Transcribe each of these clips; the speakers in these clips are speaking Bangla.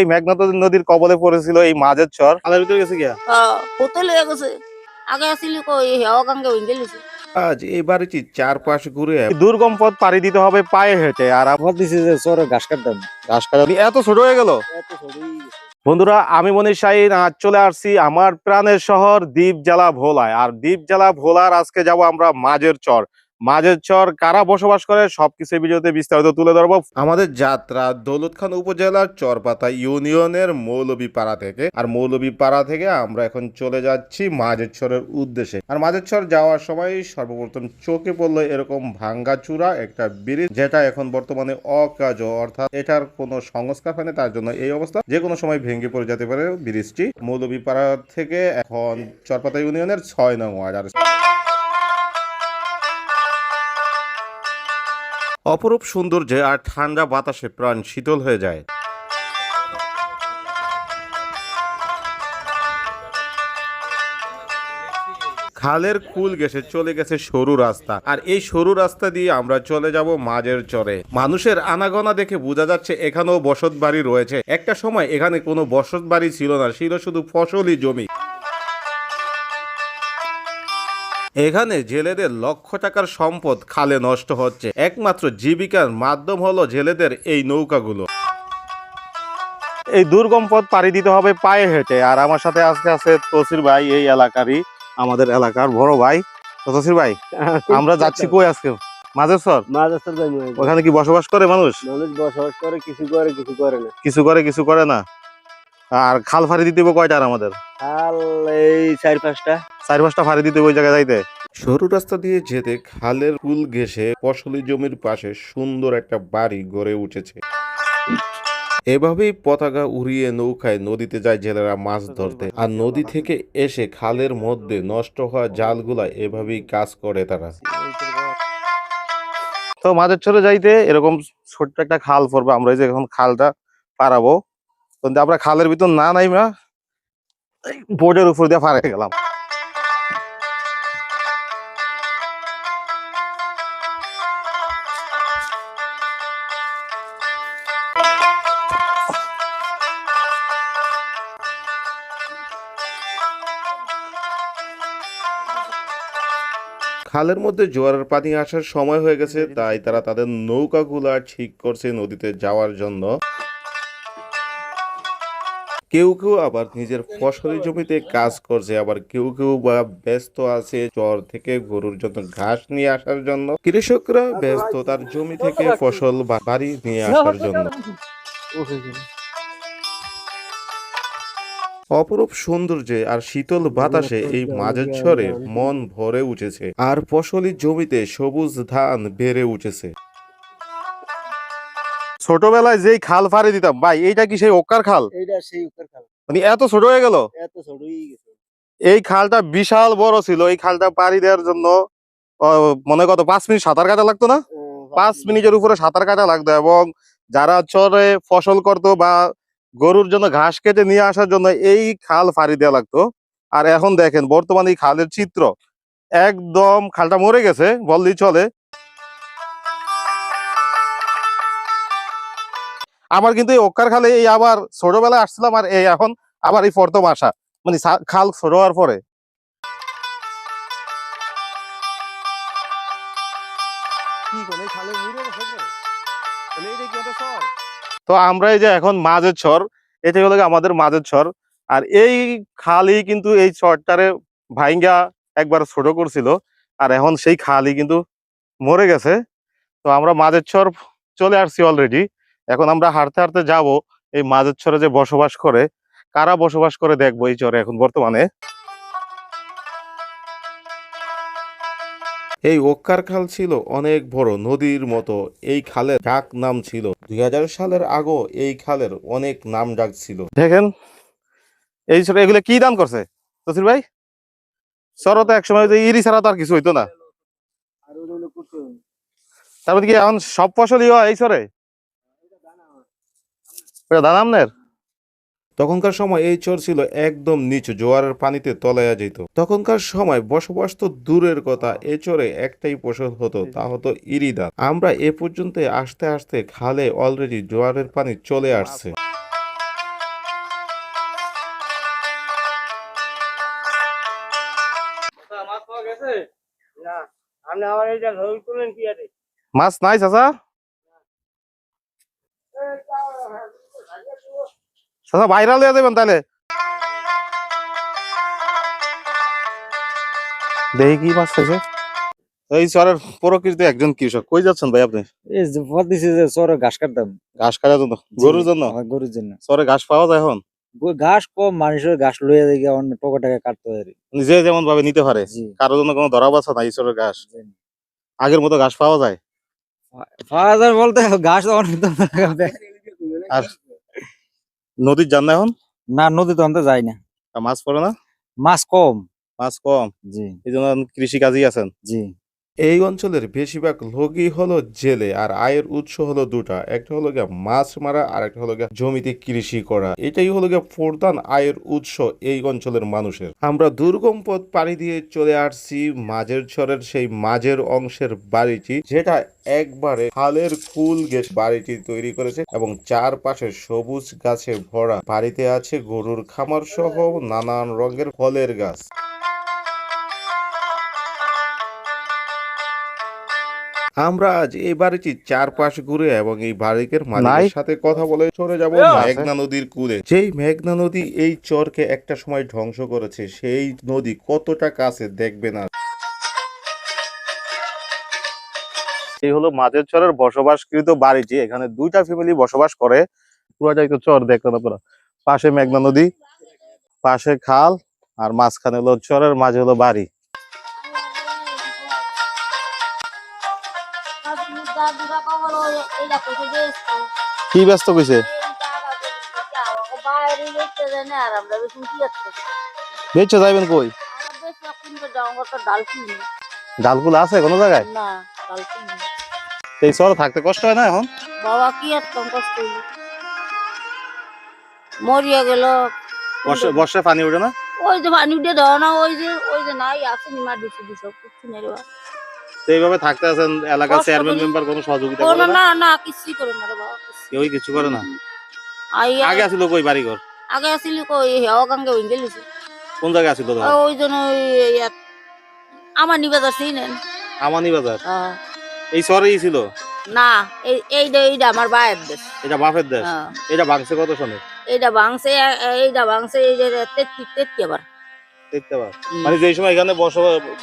এই মেঘনা নদীর কবলে পড়েছিল এই মাঝের চর। খালের ভিতরে গেছে গিয়া? কোথায় লয়ে গেছে। আগে আসিলি কই হাওয়া গাঙ্গে হইন গেলিছে আজ এই বাড়িটি চারপাশ ঘুরে দুর্গম পথ পাড়ি দিতে হবে পায়ে হেঁটে আর আমার দিছে যে চরে ঘাস কাটতাম ঘাস কাটা এত ছোট হয়ে গেল? এত ছোটই বন্ধুরা আমি মনির শাহিন আজ চলে আসছি আমার প্রাণের শহর দ্বীপ জেলা ভোলায়। আর দ্বীপ জেলা ভোলার আজকে যাব আমরা মাঝের চর। মাঝের চর কারা বসবাস করে সবকিছু ভিডিওতে বিস্তারিত তুলে ধরবো। আমাদের যাত্রা দৌলতখান উপজেলার চরপাতা ইউনিয়নের মৌলবীপাড়া থেকে। আর মৌলবীপাড়া থেকে আমরা এখন চলে যাচ্ছি মাঝেরছরের উদ্দেশ্যে। আর মাঝেরছর যাওয়ার সময় সর্বপ্রথম চোখে পড়ল এরকম ভাঙ্গাচূড়া একটা ব্রিজ, যেটা এখন বর্তমানে অকাজ। অর্থাৎ এটার কোনো সংস্কার হয়নি, তার জন্য এই অবস্থা। যে কোনো সময় ভেঙে পড়ে যেতে পারে ব্রিজটি। মৌলবীপাড়া থেকে এখন চরপাতা ইউনিয়নের ছয় নং ওয়ার্ড। আর অপরূপ সৌন্দর্যে আর ঠান্ডা বাতাসে প্রাণ শীতল হয়ে যায়। খালের কুল গেছে চলে গেছে সরু রাস্তা। আর এই সরু রাস্তা দিয়ে আমরা চলে যাব মাঝের চরে। মানুষের আনাগোনা দেখে বোঝা যাচ্ছে এখানেও বসত বাড়ি রয়েছে। একটা সময় এখানে কোনো বসত বাড়ি ছিল না, ছিল শুধু ফসলি জমি। এখানে জেলেদের লক্ষ টাকার সম্পদ খালে নষ্ট হচ্ছে। একমাত্র জীবিকার মাধ্যম হলো জেলেদের এই নৌকাগুলো। এই দুর্গম পথ পাড়ি দিতে হবে পায়ে হেঁটে। আর আমার সাথে আজকে আছে তসির ভাই এই এলাকারই আমাদের এলাকার বড় ভাই। তসির ভাই আমরা যাচ্ছি কই আজকে। ওখানে কি বসবাস করে মানুষ? মানুষ বসবাস করে কিছু করে কিছু করে না। কিছু করে কিছু করে না। আর খাল ফাড়ি দিতে হবে কয়টার আমাদের? খাল এই চার পাঁচটা। চার পাঁচটা ফাড়ি দিতে হবে ওই জায়গায় যাইতে? সরু রাস্তা দিয়ে যেতে খালের কুল ঘেসে ফসলি জমির পাশে সুন্দর একটা বাড়ি গড়ে উঠেছে। এভাবেই পতাকা উড়িয়ে নৌকায় নদীতে যায় জেলেরা মাছ ধরতে। আর নদী থেকে এসে খালের মধ্যে নষ্ট হওয়া জালগুলা এভাবেই কাজ করে তারা। তো মাঝের চরে যাইতে এরকম ছোট্ট একটা খাল পড়বে। আমরা এই যে এখন খালটা পারাবো কিন্তু আমরা খালের ভিতর না নাইমা বোর্ডের উপর দিয়ে ফাড়ে গেলাম। খালের মধ্যে জোয়ারের পানি আসার সময় হয়ে গেছে, তাই তারা তাদের নৌকাগুলা ঠিক করছে নদীতে যাওয়ার জন্য। কেউ কেউ আবার নিজের ফসলি জমিতে কাজ করছে, আবার কেউ কেউ বা ব্যস্ত আছে চর থেকে গরুর জন্য ঘাস নিয়ে আসার জন্য। কৃষকরা ব্যস্ত তার জমি থেকে ফসল বাড়ি নিয়ে আসার জন্য। অপরূপ সৌন্দর্যে আর শীতল বাতাসে এই মাঝের ছড়ে মন ভরে উঠেছে, আর ফসলি জমিতে সবুজ ধান বেড়ে উঠেছে। ছোটবেলায় যেই খাল ফাড়ি দিতাম ভাই এইটা কি সেই ওকার খাল? এইটা সেই উপর খাল। মানে এত ছোট হয়ে গেল? এত ছোটই গেছে। এই খালটা বিশাল বড় ছিল এই খালটা পাড়ি দেওয়ার জন্য মনে কত পাঁচ মিনিট সাঁতার কাটা লাগতো না? পাঁচ মিনিটের উপরে সাঁতার কাটা লাগতো এবং যারা চরে ফসল করতো বা গরুর জন্য ঘাস কেটে নিয়ে আসার জন্য এই খাল ফাড়ি দেওয়া লাগতো। আর এখন দেখেন বর্তমানে এই খালের চিত্র একদম খালটা মরে গেছে বললেই চলে। আমার কিন্তু এই ওক্কার খালে এই আবার ছোটবেলায় আসছিলাম আর এই এখন আবার এই প্রথম আসা। মানে খাল ছোট হওয়ার পরে? তো আমরা এই যে এখন মাঝের ছর এটা হলো আমাদের মাঝের ছর আর এই খালই কিন্তু এই চরটারে ভাইঙ্গা একবার ছোট করছিল। আর এখন সেই খালই কিন্তু মরে গেছে। তো আমরা মাঝের ছর চলে আসছি অলরেডি এখন আমরা হাঁটতে হাঁটতে যাব এই মাঝের ছরে যে বসবাস করে কারা বসবাস করে দেখব এই চরে এখন বর্তমানে? এই ওক্কার খাল ছিল অনেক বড় নদীর মতো এই খালের ডাক নাম ছিল। দুই হাজার সালের আগেও এই খালের অনেক নাম ডাক ছিল। দেখেন এই ছোট এগুলো কি দান করছে? তসির ভাই? চর তো একসময় ইরি ছাড়া তো আর কিছু হইতো না। তারপরে কি এখন সব ফসলই হয় এই চরে? তখনকার সময় এই চর ছিল একদম নিচু জোয়ারের পানিতে তলাইয়া যেত তখনকার সময় বসবাস তো দূরের কথা এ চরে একটাই ফসল হতো তা হতো ইরিদা। আমরা এ পর্যন্ত আসতে আসতে খালে অলরেডি জোয়ারের পানি চলে আসছে। মাছ নাই চাচা? চাচা বাইরে লিয়ে যাবেন তাহলে। দেখি কি আছে এই চরের প্রকৃতি একজন কৃষক। কই যাচ্ছেন ভাই আপনি? এই যে পথ দিছে যে চরে ঘাস কাটতাম ঘাস কাটার জন্য গরুর জন্য? আমার গরুর জন্য। চরে ঘাস পাওয়া যায় এখন? গো- ঘাস কম মানুষের ঘাস লইয়া দেখে অন্য টকা টাকা কাটতে পারে যে যেমন ভাবে নিতে পারে জি। কারোর জন্য কোনো ধরা বাছা নাই চরের ঘাস? জি। আগের মতো ঘাস পাওয়া যায়? পাওয়া যায় বলতে ঘাস অনেক আর নদীর যান না এখন? না নদী তো যাই যায় না মাছ পড়ে না? মাছ কম। মাছ কম। জি। এই জন্য কৃষি কাজই আছেন? জি। এই অঞ্চলের বেশিরভাগ লোকই হলো জেলে আর আয়ের উৎস হলো দুটা। একটা হলো গিয়া মাছ মারা আর একটা হলো গিয়া জমিতে কৃষি করা। এটাই হলো গিয়া প্রধান আয়ের উৎস এই অঞ্চলের মানুষের। আমরা দুর্গম পথ পাড়ি দিয়ে চলে আসছি মাঝের ছড়ের সেই মাঝের অংশের বাড়িটি, যেটা একবারে খালের কুল গেছ বাড়িটি তৈরি করেছে এবং চারপাশে সবুজ গাছে ভরা বাড়িতে আছে গরুর খামার সহ নানান রঙের ফলের গাছ। আমরা আজ এই বাড়িটির চারপাশ ঘুরে এবং এই বাড়ির নাই। মালিকের সাথে কথা বলে চলে যাব মেঘনা নদীর কূলে। যেই মেঘনা নদী এই চরকে একটা সময় ধ্বংস করেছে সেই নদী কতটা কাছে দেখবে না। এই হলো মাঝের চরের বসবাসকৃত বাড়িটি। এখানে দুইটা ফ্যামিলি বসবাস করে। পুরোটাই তো চর দেখলেন আপনারা পাশে মেঘনা নদী পাশে খাল আর মাঝখানে হলো চরের মাঝে হলো বাড়ি। কি ব্যস্ত কইছে? বেঁচে যাইবেন কই? ডালগুলো আছে কোনো জায়গায়? না এই চরে থাকতে কষ্ট হয় না এখন? বাবা কি আর কষ্ট মরিয়া গেল। বর্ষা বর্ষায় পানি ওঠে না? ওই যে পানি উঠে দাও না ওই যে ওই যে নাই আসেনি মা দিছি দিছ কিছু নেই। তো এইভাবে থাকতে আছেন এলাকার চেয়ারম্যান মেম্বার কোনো সহযোগিতা করে না? না না কিছুই করে না বাবা কেউই কিছু করে না? আগে আছিল কই বাড়ি ঘর আগে আসিলি কই কোন জায়গায় আছিল তোমার ওই জন্য সেই নেন। আমানি বাজার? এই শহরেই ছিল? না এই এইটা এইটা আমার বায়ের দেশ। এটা বাপের দেশ? হ্যাঁ। এটা ভাঙছে কত সনে? এইটা ভাঙছে এইটা ভাঙছে এই যে তেত্তি আবার। দেখতে পার মানে যেই সময় এখানে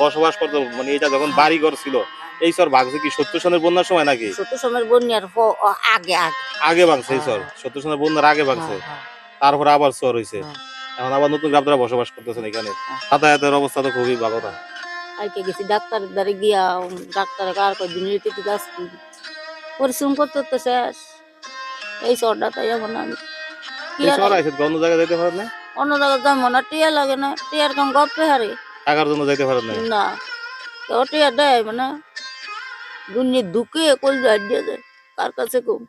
বসবাস করতো মানে এটা যখন বাড়ি ঘর ছিল এই সর ভাঙছে কি সত্তর সনের বন্যার সময় নাকি? ছোট সময়ের বন্যার আগে আগে। ভাঙছে এই সর সত্তর সনের বন্যার আগে ভাঙছে হ্যাঁ, হ্যাঁ। তারপরে আবার চর হয়েছে হ্যাঁ। এখন আবার নতুন গ্রামরা বসবাস করতেছেন এখানে। হ্যাঁ। যাতায়াতের অবস্থা তো খুবই ভালো না। আইকে গেছি ডাক্তারের দ্বারে গিয়া ডাক্তারে কার কদিন রিটিতে যাচ্ছি। পরিশ্রম করতে তো শেষ। এই শহরটা তাই এখন আমি কি শহর আছে অন্য জায়গায় যেতে পারেন না অন্য জায়গায় যাব না টিয়া লাগে না টিয়ার কম গপ্পে হারে টাকার জন্য যেতে পারেন না না কেউ টিয়া দেয় মানে দুনিয়া দুকে কল দিয়ে দেয় কার কাছে কম?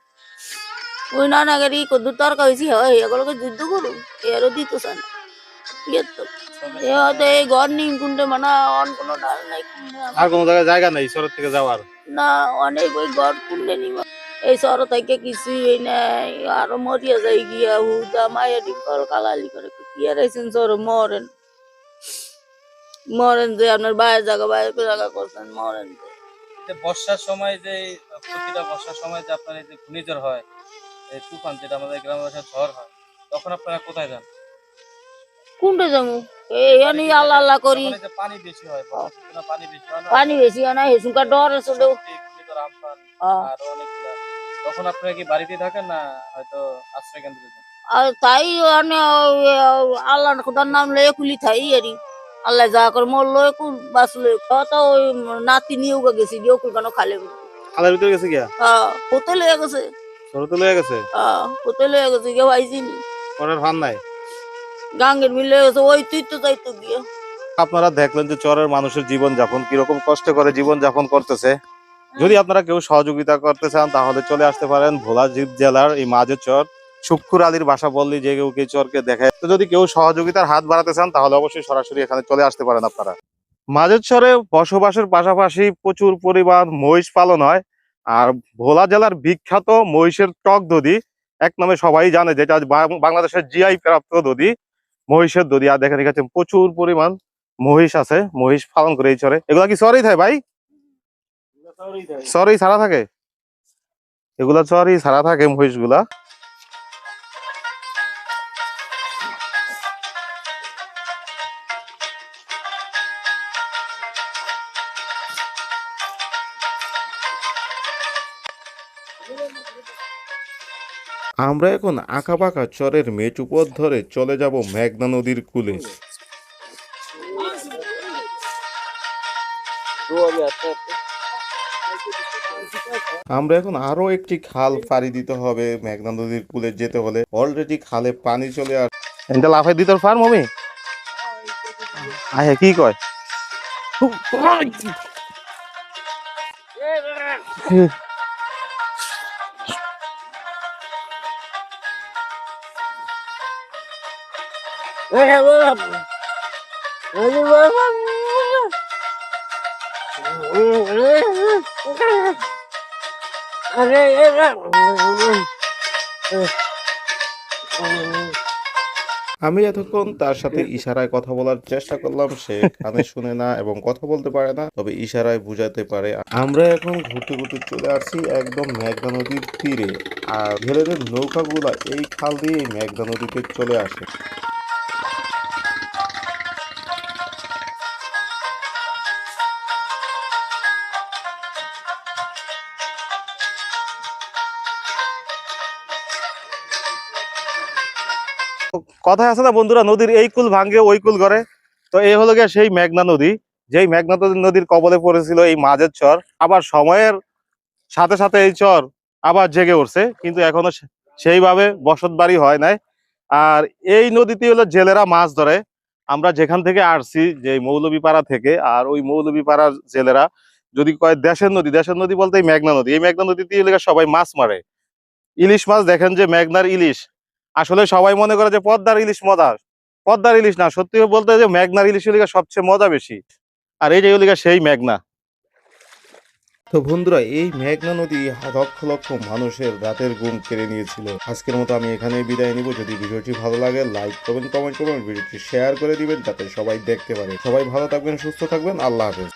ওই নানাগের ই কদ্দু তর্কা হয়েছি হয় এগুলোকে যুদ্ধ করুন এরও দিত না। ইয়ের তো এ হয়তো এই ঘর নিম কুন্ডে মানে অন কোনো ডাল নাই আর কোনো জায়গায় জায়গা নেই শহর থেকে যাওয়ার? না অনেক ওই ঘর কুন্ডে নিম। এই শহর থেকে কিছুই এই নাই আরও মরিয়া যাই গিয়া হুদা মায়ের কল কালালি করে কি আর আইছেন শহর মরেন। মরেন যে আপনার বাইরের জায়গা বাইরের জায়গা করছেন মরেন যে। বর্ষার সময় যে প্রতিটা বর্ষার সময় যে আপনার এই যে ঘূর্ণিঝড় হয় এই তুফান যেটা আমাদের গ্রামের ভাষায় ঝড় হয় তখন আপনারা কোথায় যান? কুন্ডে যাব? এই আমি আল্লাহ আল্লাহ করি। তখন এই যে পানি বেশি হয় বর্ষার সিজনে পানি বেশি হয় না? পানি বেশি হয় না হেসুকা ডর ঘূর্ণিঝড় আমফান। আর অনেকগুলা। তখন আপনারা কি বাড়িতে থাকেন না হয়তো আশ্রয় কেন্দ্রে যান আর তাই মানে আল্লাহ খুদার নাম লয়ে কুলি থাই আরি আল্লাহ যা করে মোর লয়ে কুল বাস লয়ে তো ওই নাতি নিয়েও গেছি গিয়েও কুল কেন খালে খালের ভিতরে গেছে গিয়া? হ্যাঁ হতে লয়ে গেছে। শহরে লয়ে গেছে? হ্যাঁ হতে লয়ে গেছে কেউ আইসিনি পরের ফান নাই? গাঙ্গের মিলে গেছে ওই তুই তো যাই তো গিয়ে। আপনারা দেখলেন যে চরের মানুষের জীবন যাপন কীরকম কষ্ট করে জীবন যাপন করতেছে। যদি আপনারা কেউ সহযোগিতা করতে চান, তাহলে চলে আসতে পারেন ভোলা জিপ জেলার এই মাঝের চর। শুক্কুর আলীর বাসা বললি যে কেউ এই চরকে দেখে। তো যদি কেউ সহযোগিতার হাত বাড়াতে চান, তাহলে অবশ্যই সরাসরি এখানে চলে আসতে পারেন আপনারা। চরে বসবাসের পাশাপাশি প্রচুর পরিমাণ মহিষ পালন হয়। আর ভোলা জেলার বিখ্যাত মহিষের টক দধি, এক নামে সবাই জানে যেটা বাংলাদেশের জিআই প্রাপ্ত দধি। মহিষের দধি। আর দেখেন, এখানে প্রচুর পরিমাণ মহিষ আছে, মহিষ পালন করে এই চরে। এগুলা কি চরেই থাকে ভাই? থাকে? এগুলা থাকে মহিষগুলা আমরা এখন আঁকা আঁকাবাঁকা চরের মেচু পথ ধরে চলে যাব মেঘনা নদীর কূলে। আমরা এখন আরও একটি খাল পাড়ি দিতে হবে মেঘনা নদীর কূলে যেতে হলে অলরেডি খালে পানি চলে আস এটা লাফাই দিতে পার মমি আহে কি কয় আমি এতক্ষণ তার সাথে ইশারায় কথা বলার চেষ্টা করলাম। সে কানে শুনে না এবং কথা বলতে পারে না, তবে ইশারায় বুঝাতে পারে। আমরা এখন ঘুরতে ঘুরতে চলে আসছি একদম মেঘনা নদীর তীরে। আর ঘেলেদের নৌকাগুলা এই খাল দিয়ে মেঘনা নদীতে চলে আসে। কথায় আছে না বন্ধুরা, নদীর এই কুল ভাঙ্গে, ওই কুল করে তো এই হলো গিয়ে সেই মেঘনা নদী। যেই মেঘনা নদীর কবলে পড়েছিল এই মাঝের চর, আবার সময়ের সাথে সাথে এই চর আবার জেগে উঠছে, কিন্তু এখনও সেইভাবে বসত বাড়ি হয় নাই। আর এই নদীতে হলো জেলেরা মাছ ধরে। আমরা যেখান থেকে আসছি, যে মৌলভীপাড়া থেকে, আর ওই মৌলভীপাড়ার জেলেরা যদি কয় দেশের নদী দেশের নদী বলতে এই মেঘনা নদী। এই মেঘনা নদীতে সবাই মাছ মারে। ইলিশ মাছ দেখেন যে, মেঘনার ইলিশ। আসলে সবাই মনে করে যে পদ্মার ইলিশ মজা। পদ্মার ইলিশ না, সত্যি বলতে যে মেঘনার ইলিশ লিগা সবচেয়ে মজা বেশি। আর এই যে লিগা সেই মেঘনা। তো বন্ধুরা, এই মেঘনা নদী লক্ষ লক্ষ মানুষের রাতের ঘুম কেড়ে নিয়েছিল। আজকের মতো আমি এখানে বিদায় নিব। যদি ভিডিওটি ভালো লাগে, লাইক করবেন, কমেন্ট করবেন, ভিডিওটি শেয়ার করে দিবেন, যাতে সবাই দেখতে পারে। সবাই ভালো থাকবেন, সুস্থ থাকবেন, আল্লাহ হাফেজ।